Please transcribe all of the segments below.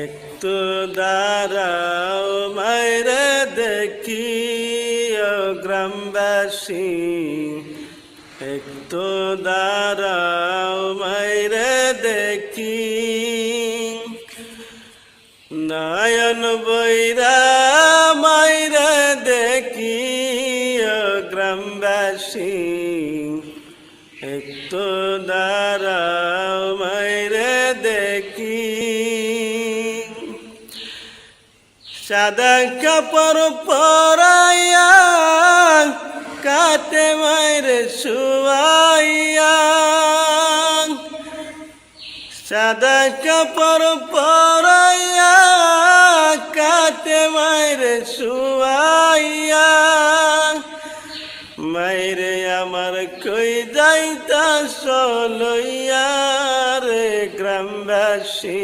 একটু দাঁড়াও, মাইরে দেখি গ্রামবাসী। একটু দাঁড়াও, মাইরে দেখি। নয়ন বৈরা, মাইরে দেখি গ্রামবাসী। একটু দাঁড়াও, মাইরে দেখি। সাদা কাপড় পরাইয়া, কাতে মাইরে শুয়াইয়া। সাদা কাপড় পরাইয়া, কাতে মাইরে শুয়াইয়া। মাইরে আমার কই যাইতা সলইয়া রে গ্রামবাসী।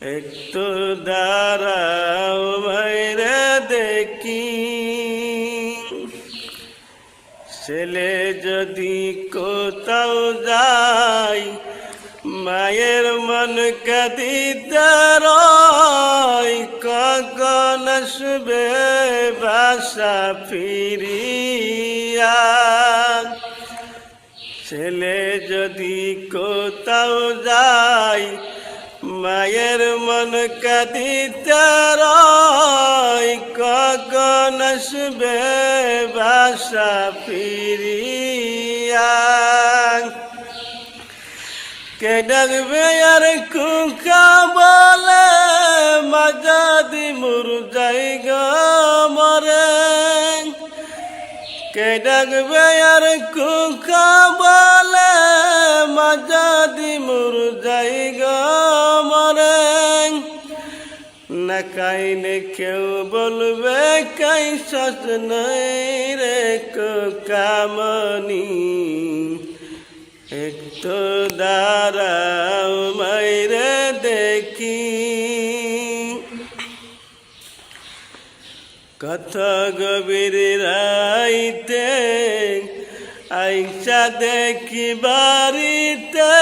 একটু দাঁড়াও মাইরে দেখি। ছেলে যদি কোথাও যায়, মায়ের মন কাঁদিতে রয়, কখন আসবে বাসা ফিরিয়া? ছেলে যদি কোথাও যায় মায়ের মন কাঁদিতে রয়, কখন আসবে বাসা ফিরিয়া? কে ডাকবে আর কুকা বলে মাজাদি মুর যাই মরে? কে ডাকবে আর কুকা বলে মাজাদি না কাইনে কেউ বলবে, কাই সস রে কামনি একটু দাঁড়াও মাইরে দেখি। কত গভীর রাইতে আইসা দেখি বাড়িতে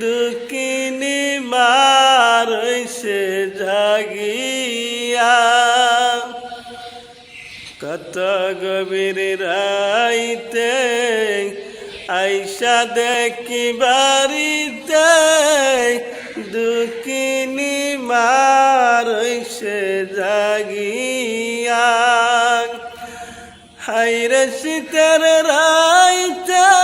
দুকিনি মার সে জাগিয়া। কত গভীর রাইতে আইসা দেখি বাড়িতে, দুকিনি মার সে জাগিয়া। হাইরে শীতের রাইতে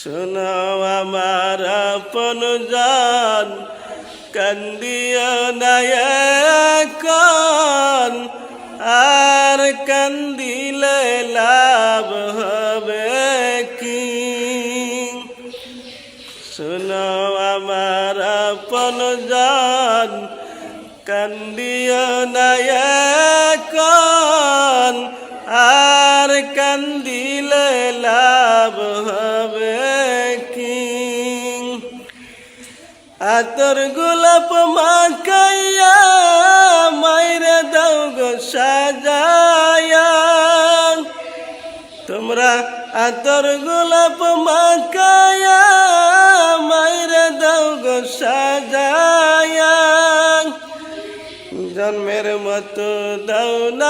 শোনো আমার আপন জান, কান্দিও নায়কন আর কান্দিলে লাভ হবে কি? শোনো আমার আপন জান, কান্দিও নায়কন আর কান্দিলে লাভ হবে কি আতর গোলাপ মাখাইয়া মাইরে দাও গো সাজায়া তোমরা আতর গোলাপ মাখাইয়া মাইরে দাও গো সাজায়া জন্মের মতো দাও না